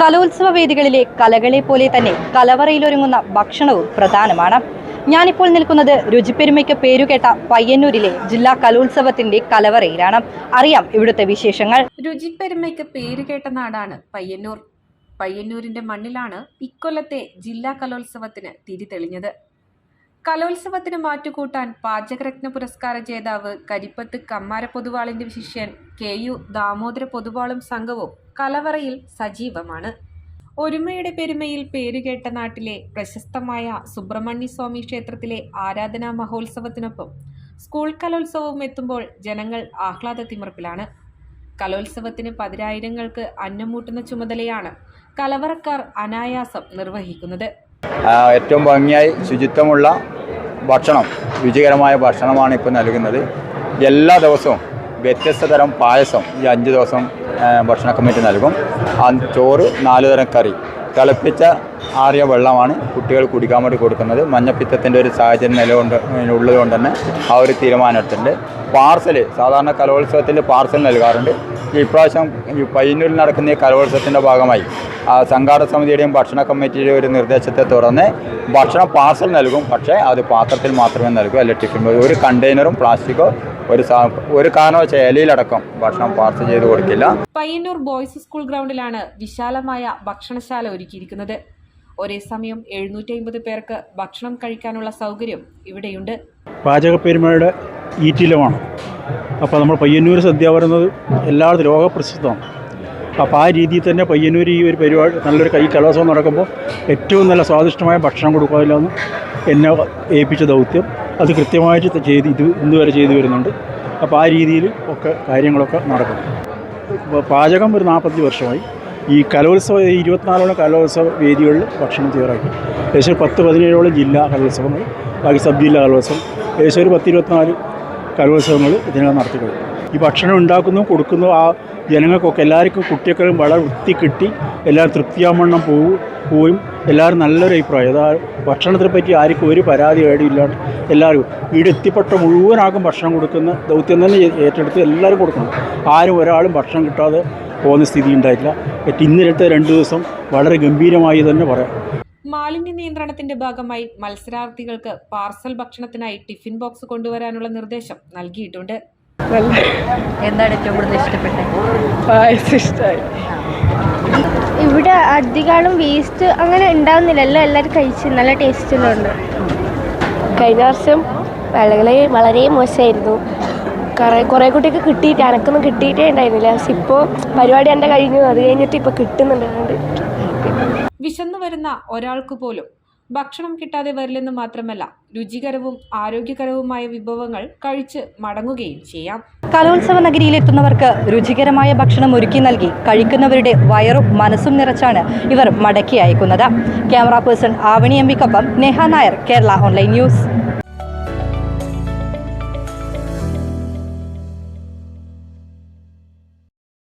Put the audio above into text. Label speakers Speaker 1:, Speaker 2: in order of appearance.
Speaker 1: കലോത്സവ വേദികളിലെ കലകളെ പോലെ തന്നെ കലവറയിലൊരുങ്ങുന്ന ഭക്ഷണവും പ്രധാനമാണ്. ഞാനിപ്പോൾ നിൽക്കുന്നത് രുചിപ്പെരുമയ്ക്ക് പേരുകേട്ട പയ്യന്നൂരിലെ ജില്ലാ കലോത്സവത്തിന്റെ കലവറയിലാണ്. അറിയാം ഇവിടുത്തെ വിശേഷങ്ങൾ.
Speaker 2: രുചിപ്പെരുമയ്ക്ക് പേരുകേട്ട നാടാണ് പയ്യന്നൂർ. പയ്യന്നൂരിന്റെ മണ്ണിലാണ് ഇക്കൊല്ലത്തെ ജില്ലാ കലോത്സവത്തിന് തിരിതെളിഞ്ഞത് കലോത്സവത്തിന് മാറ്റുകൂട്ടാൻ പാചകരത്ന പുരസ്കാര ജേതാവ് കരിപ്പത്ത് കമ്മാര പൊതുവാളിന്റെ ശിഷ്യൻ കെ യു ദാമോദര പൊതുവാളും സംഘവും കലവറയിൽ സജീവമാണ്. ഒരുമയുടെ പെരുമയിൽ പേരുകേട്ട നാട്ടിലെ പ്രശസ്തമായ സുബ്രഹ്മണ്യ സ്വാമി ക്ഷേത്രത്തിലെ ആരാധനാ മഹോത്സവത്തിനൊപ്പം സ്കൂൾ കലോത്സവവും എത്തുമ്പോൾ ജനങ്ങൾ ആഹ്ലാദ തിമിർപ്പിലാണ്. കലോത്സവത്തിന് പതിനായിരങ്ങൾക്ക് അന്നമൂട്ടുന്ന ചുമതലയാണ് കലവറക്കാർ അനായാസം നിർവഹിക്കുന്നത്.
Speaker 3: ഏറ്റവും ഭംഗിയായി ശുചിത്വമുള്ള ഭക്ഷണം രുചികരമായ ഭക്ഷണമാണ് ഇപ്പോൾ നൽകുന്നത്. എല്ലാ ദിവസവും വ്യത്യസ്ത തരം പായസം ഈ അഞ്ച് ദിവസം ഭക്ഷണ കമ്മിറ്റി നൽകും. ആ ചോറ് നാല് തരം കറി. തിളപ്പിച്ച ആറിയ വെള്ളമാണ് കുട്ടികൾ കുടിക്കാൻ വേണ്ടി കൊടുക്കുന്നത്. മഞ്ഞപ്പിത്തത്തിന്റെ ഒരു സാഹചര്യം നിലകൊണ്ട് ഉള്ളതുകൊണ്ട് തന്നെ ആ ഒരു തീരുമാനമെടുത്തിട്ടുണ്ട് പാർസൽ സാധാരണ കലോത്സവത്തിൽ പാർസൽ നൽകാറുണ്ട്. ഇപ്രാവശ്യം പയ്യന്നൂരിൽ നടക്കുന്ന ഈ കലോത്സവത്തിന്റെ ഭാഗമായി ആ സംഘാടക സമിതിയുടെയും ഭക്ഷണ കമ്മിറ്റിയുടെയും ഒരു നിർദ്ദേശത്തെ തുടർന്ന് ഭക്ഷണം പാർസൽ നൽകും. പക്ഷേ അത് പാത്രത്തിൽ മാത്രമേ നൽകൂ അല്ല ടിഫിൻ ഒരു കണ്ടെയ്നറും പ്ലാസ്റ്റിക്കോ ഒരു ഒരു ഒരു കാരണവശാൽ ഇലയിലടക്കം ഭക്ഷണം പാർസൽ ചെയ്ത് കൊടുക്കില്ല.
Speaker 2: പയ്യന്നൂർ ബോയ്സ് സ്കൂൾ ഗ്രൗണ്ടിലാണ് വിശാലമായ ഭക്ഷണശാല ഒരുക്കിയിരിക്കുന്നത്. ഒരേ സമയം എഴുന്നൂറ്റി അമ്പത് പേർക്ക് ഭക്ഷണം കഴിക്കാനുള്ള സൗകര്യം ഇവിടെയുണ്ട്.
Speaker 4: പാചക പെരുമയുടെ ഈറ്റിലമാണ്. അപ്പോൾ നമ്മൾ പയ്യന്നൂർ സദ്യ പറയുന്നത് എല്ലായിടത്തും ലോകപ്രസിദ്ധമാണ്. അപ്പോൾ ആ രീതിയിൽ തന്നെ പയ്യന്നൂർ ഈ ഒരു പരിപാടി നല്ലൊരു കൈ കലോത്സവം നടക്കുമ്പോൾ ഏറ്റവും നല്ല സ്വാദിഷ്ടമായ ഭക്ഷണം കൊടുക്കാതില്ലെന്ന് എന്നെ ഏൽപ്പിച്ച ദൗത്യം. അത് കൃത്യമായിട്ട് ചെയ്ത് ഇത് ഇന്നുവരെ ചെയ്തു വരുന്നുണ്ട്. അപ്പോൾ ആ രീതിയിൽ ഒക്കെ കാര്യങ്ങളൊക്കെ നടക്കും. പാചകം ഒരു നാൽപ്പത്തഞ്ച് വർഷമായി. ഈ കലോത്സവ ഇരുപത്തിനാലോളം കലോത്സവ വേദികളിൽ ഭക്ഷണം തയ്യാറാക്കി. ഏകദേശം പത്ത് പതിനേഴോളം ജില്ലാ കലോത്സവങ്ങൾ. ബാക്കി സബ് ജില്ലാ കലോത്സവം. ഏകദേശം ഒരു പത്തിരുപത്തിനാല് കലോത്സവങ്ങൾ ഇതിനകം നടത്തിക്കഴിഞ്ഞു. ഈ ഭക്ഷണം ഉണ്ടാക്കുന്നു കൊടുക്കുന്നു ആ ജനങ്ങൾക്കൊക്കെ എല്ലാവർക്കും കുട്ടികൾക്കും വളരെ വൃത്തി കിട്ടി എല്ലാവരും തൃപ്തിയാവണ്ണം പോകും പോയും. എല്ലാവരും നല്ലൊരു അഭിപ്രായം. അതാ ഭക്ഷണത്തിനെ പറ്റി ആർക്കും ഒരു പരാതി ഏടിയില്ലാണ്ട് എല്ലാവരും വീട് എത്തിപ്പെട്ട മുഴുവനാകും ഭക്ഷണം കൊടുക്കുന്ന ദൗത്യം തന്നെ ഏറ്റെടുത്ത് എല്ലാവരും കൊടുക്കണം. ആരും ഒരാളും ഭക്ഷണം കിട്ടാതെ പോകുന്ന സ്ഥിതി ഉണ്ടായിട്ടില്ല. ഇന്നലത്തെ രണ്ട് ദിവസം വളരെ ഗംഭീരമായി തന്നെ പറയാം.
Speaker 2: മാലിന്യ നിയന്ത്രണത്തിന്റെ ഭാഗമായി മത്സരാർത്ഥികൾക്ക് പാർസൽ ഭക്ഷണത്തിനായി ടിഫിൻ ബോക്സ് കൊണ്ടുവരാനുള്ള നിർദ്ദേശം നൽകിയിട്ടുണ്ട്.
Speaker 1: എന്താണ് ഏറ്റവും കൂടുതൽ ഇഷ്ടപ്പെട്ടത്?
Speaker 5: ഇവിടെ അധികം വേസ്റ്റ് അങ്ങനെ ഉണ്ടാവുന്നില്ലല്ലോ എല്ലാവരും കഴിച്ച് നല്ല ടേസ്റ്റിലുണ്ട്
Speaker 6: കഴിഞ്ഞ വർഷം വളരെ വളരെ മോശമായിരുന്നു. കുറേ കുറേ കുട്ടിക്ക് കിട്ടിയിട്ട് എനക്കൊന്നും കിട്ടിയിട്ടേ ഉണ്ടായിരുന്നില്ല. പക്ഷെ ഇപ്പോൾ പരിപാടി എന്റെ കഴിഞ്ഞു. അത് കഴിഞ്ഞിട്ട് ഇപ്പോൾ കിട്ടുന്നുണ്ട്. അതുകൊണ്ട്
Speaker 2: വിശന്നു വരുന്ന ഒരാൾക്ക് പോലും ഭക്ഷണം കിട്ടാതെ വരില്ലെന്ന് മാത്രമല്ല രുചികരവും ആരോഗ്യകരവുമായ വിഭവങ്ങൾ കഴിച്ച് മടങ്ങുകയും ചെയ്യാം.
Speaker 1: കലോത്സവ നഗരിയിലെത്തുന്നവർക്ക് രുചികരമായ ഭക്ഷണം ഒരുക്കി നൽകി കഴിക്കുന്നവരുടെ വയറും മനസ്സും നിറച്ചാണ് ഇവർ മടക്കി അയക്കുന്നത്. ക്യാമറ പേഴ്സൺ ആവണി എംപിക്കൊപ്പം നേഹ നായർ കേരള ഓൺലൈൻ ന്യൂസ്.